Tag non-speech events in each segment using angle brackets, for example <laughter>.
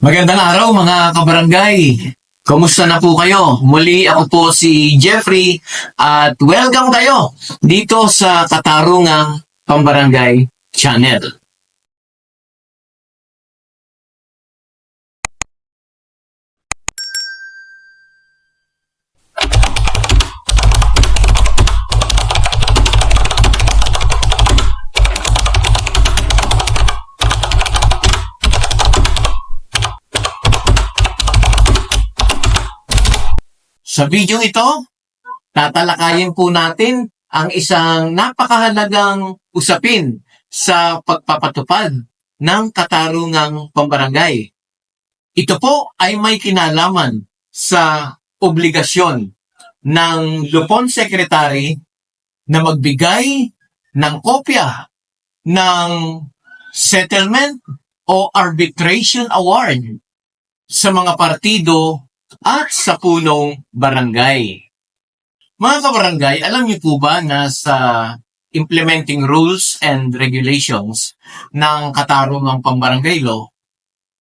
Magandang araw mga kabarangay. Kumusta na po kayo? Muli ako po si Jeffrey at welcome kayo dito sa Katarungang Pambarangay Channel. Sa video ito, tatalakayin po natin ang isang napakahalagang usapin sa pagpapatupad ng katarungang pambarangay. Ito po ay may kinalaman sa obligasyon ng Lupon Secretary na magbigay ng kopya ng settlement o arbitration award sa mga partido at sa punong barangay. Mga kabarangay, alam niyo po ba na sa implementing rules and regulations ng katarungang pambarangay law,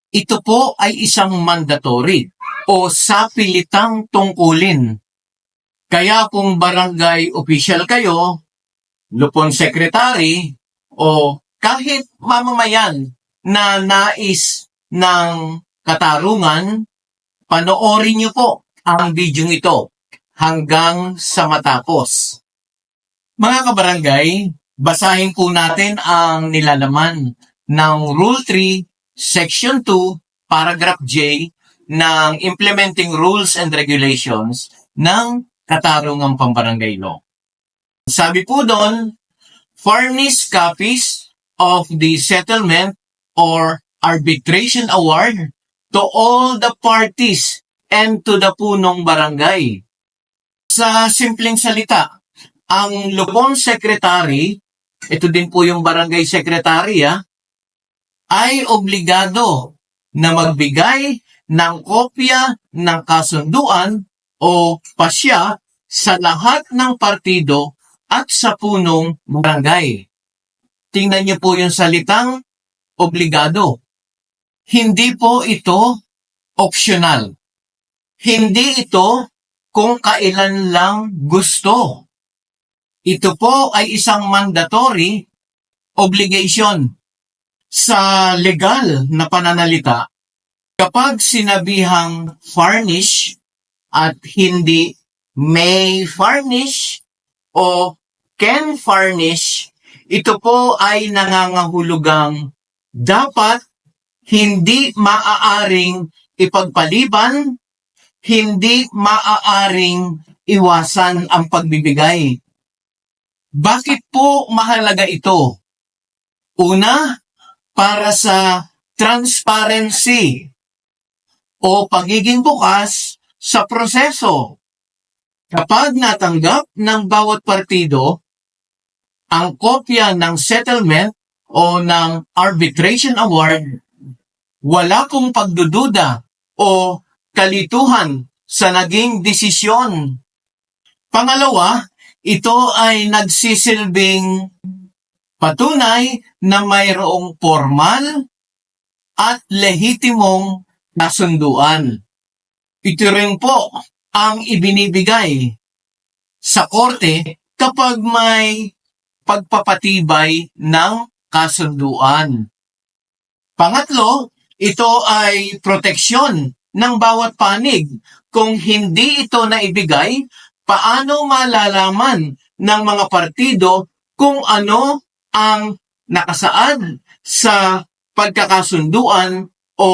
ito po ay isang mandatory o sapilitang tungkulin. Kaya kung barangay official kayo, lupon secretary, o kahit mamamayan na nais ng katarungan, panoorin niyo po ang video ito hanggang sa matapos. Mga kabarangay, basahin po natin ang nilalaman ng Rule 3, Section 2, Paragraph J ng Implementing Rules and Regulations ng Katarungang Pambarangay Law. Sabi po doon, furnish copies of the settlement or arbitration award to all the parties and to the punong barangay. Sa simpleng salita, ang Lupon Secretary, ito din po yung barangay secretary ah, ay obligado na magbigay ng kopya ng kasunduan o pasya sa lahat ng partido at sa punong barangay. Tingnan niyo po yung salitang obligado. Hindi po ito optional. Hindi ito kung kailan lang gusto. Ito po ay isang mandatory obligation sa legal na pananalita kapag sinabihang furnish at hindi may furnish o can furnish, ito po ay nangangahulugang dapat hindi maaaring ipagpaliban, hindi maaaring iwasan ang pagbibigay. Bakit po mahalaga ito? Una, para sa transparency o pagiging bukas sa proseso. Kapag natanggap ng bawat partido ang kopya ng settlement o ng arbitration award, wala kong pagdududa o kalituhan sa naging desisyon. Pangalawa, ito ay nagsisilbing patunay na mayroong formal at lehitimong kasunduan. Ito rin po ang ibinibigay sa korte kapag may pagpapatibay ng kasunduan. Pangatlo, ito ay proteksyon ng bawat panig. Kung hindi ito naibigay, paano malalaman ng mga partido kung ano ang nakasaad sa pagkakasunduan o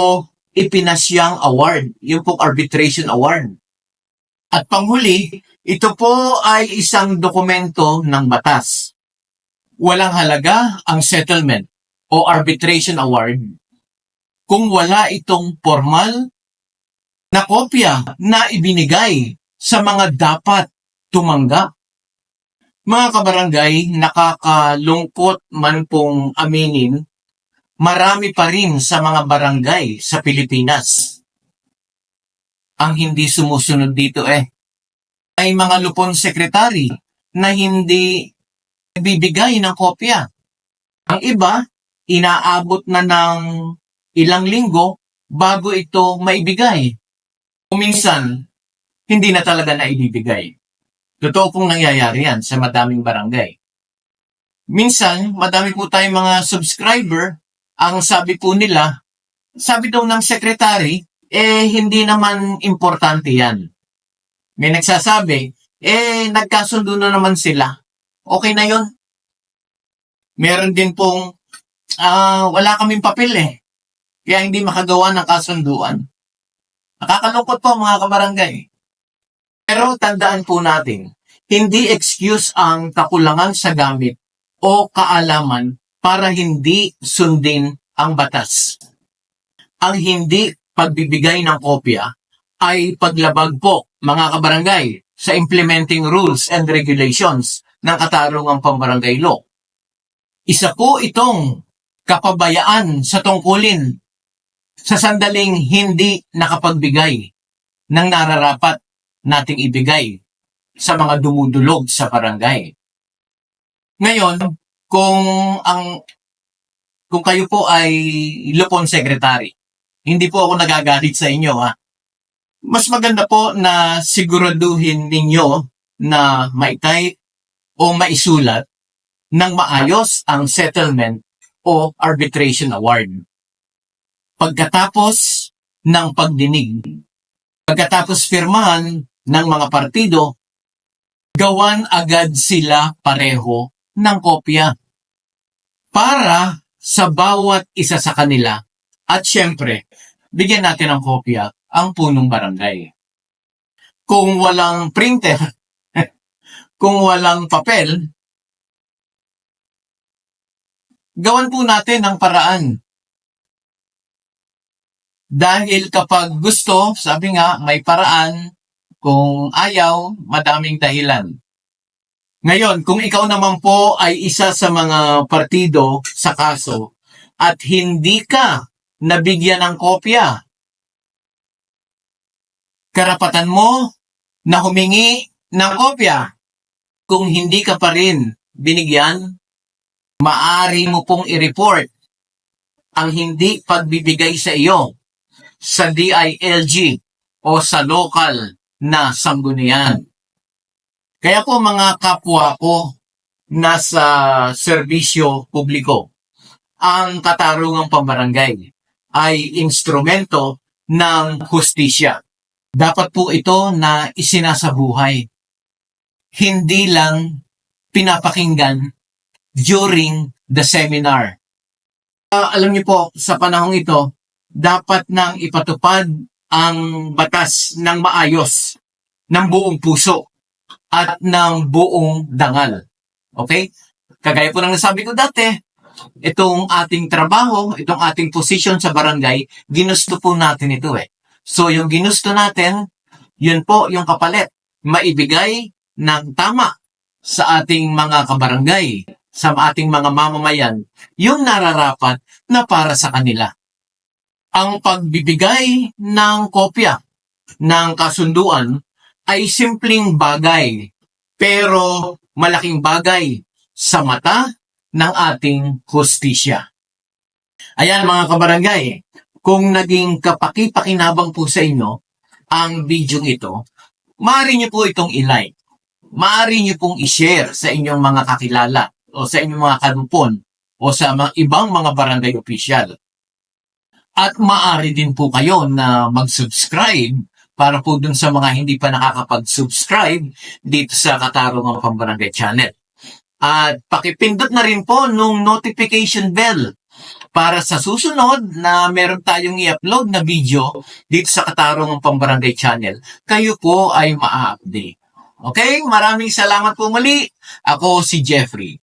ipinasyang award, yung pong arbitration award. At panghuli, ito po ay isang dokumento ng batas. Walang halaga ang settlement o arbitration award kung wala itong formal na kopya na ibinigay sa mga dapat tumanggap. Mga kabarangay, nakakalungkot man pong aminin, marami pa rin sa mga barangay sa Pilipinas ang hindi sumusunod dito eh. Ay mga lupon sekretary na hindi bibigay ng kopya. Ang iba, inaabot na ng ilang linggo bago ito maibigay. O minsan, hindi na talaga na ibibigay. Totoo pong nangyayari yan sa madaming barangay. Minsan, madami po tayong mga subscriber, ang sabi po nila, sabi daw ng secretary, eh hindi naman importante yan. May nagsasabi, eh nagkasundo na naman sila. Okay na yon. Meron din pong, ah wala kaming papel eh. Kaya hindi makagawa ng kasunduan. Nakakalungkot po mga kabarangay. Pero tandaan po natin, hindi excuse ang kakulangan sa gamit o kaalaman para hindi sundin ang batas. Ang hindi pagbibigay ng kopya ay paglabag po, mga kabarangay, sa implementing rules and regulations ng katarungang pambarangay law. Isa po itong kapabayaan sa tungkulin sa sandaling hindi nakapagbigay ng nararapat nating ibigay sa mga dumudulog sa barangay. Ngayon, kung ang kung kayo po ay lupon secretary, hindi po ako nagagalit sa inyo ha. Mas maganda po na siguraduhin ninyo na maitay o maisulat ng maayos ang settlement o arbitration award. Pagkatapos ng pagdinig, pagkatapos firmahan ng mga partido, gawan agad sila pareho ng kopya para sa bawat isa sa kanila at syempre, bigyan natin ng kopya ang punong barangay. Kung walang printer, <laughs> kung walang papel, gawan po natin ang paraan. Dahil kapag gusto, sabi nga, may paraan. Kung ayaw, madaming dahilan. Ngayon, kung ikaw naman po ay isa sa mga partido sa kaso at hindi ka nabigyan ng kopya, karapatan mo na humingi ng kopya. Kung hindi ka pa rin binigyan, maari mo pong i-report ang hindi pagbibigay sa iyo sa DILG o sa local na sanggunian. Kaya po mga kapwa ko nasa serbisyo publiko, ang katarungang pambarangay ay instrumento ng hustisya. Dapat po ito na isinasabuhay. Hindi lang pinapakinggan during the seminar. Ah, alam niyo po, sa panahong ito, dapat nang ipatupad ang batas ng maayos, ng buong puso, at ng buong dangal. Okay? Kagaya po ng nasabi ko dati, itong ating trabaho, itong ating position sa barangay, ginusto po natin ito eh. So yung ginusto natin, yun po yung kapalit. Maibigay ng tama sa ating mga kabarangay, sa ating mga mamamayan, yung nararapat na para sa kanila. Ang pagbibigay ng kopya ng kasunduan ay simpleng bagay, pero malaking bagay sa mata ng ating hustisya. Ayan mga kabarangay, kung naging kapaki-pakinabang po sa inyo ang video ito, maaari niyo po itong i-like. Maaari niyo pong i-share sa inyong mga kakilala o sa inyong mga kadupon o sa mga ibang mga barangay official. At maaari din po kayo na mag-subscribe para po dun sa mga hindi pa nakakapag-subscribe dito sa Katarungang Pambarangay Channel. At pakipindot na rin po nung notification bell para sa susunod na meron tayong i-upload na video dito sa Katarungang Pambarangay Channel, kayo po ay ma-update. Okay? Maraming salamat po muli. Ako si Jeffrey.